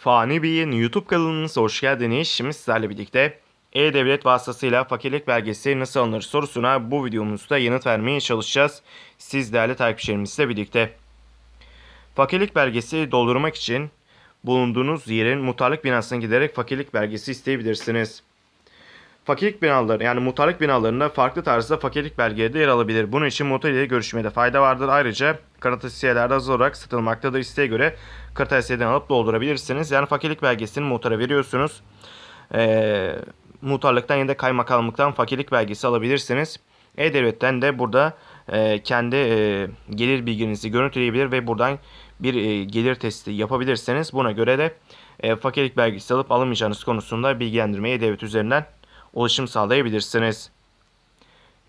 Fani Bey'in YouTube kanalınıza hoş geldiniz. Şimdi sizlerle birlikte E-Devlet vasıtasıyla fakirlik belgesi nasıl alınır sorusuna bu videomuzda yanıt vermeye çalışacağız. Siz değerli takipçilerimizle birlikte. Fakirlik belgesi doldurmak için bulunduğunuz yerin muhtarlık binasına giderek fakirlik belgesi isteyebilirsiniz. Fakirlik binaları yani muhtarlık binalarında farklı tarzda fakirlik belgeleri de yer alabilir. Bunun için muhtar ile görüşmede fayda vardır. Ayrıca kırtasiyelerde hazır olarak satılmaktadır. İsteğe göre kırtasiyeden alıp doldurabilirsiniz. Yani fakirlik belgesini muhtara veriyorsunuz. Ee, muhtarlıktan ya da kaymakamlıktan fakirlik belgesi alabilirsiniz. E-Devlet'ten de burada e, kendi e, gelir bilginizi görüntüleyebilir ve buradan bir e, gelir testi yapabilirsiniz. Buna göre de e, fakirlik belgesi alıp alamayacağınız konusunda bilgilendirmeyi E-Devlet üzerinden ulaşım sağlayabilirsiniz.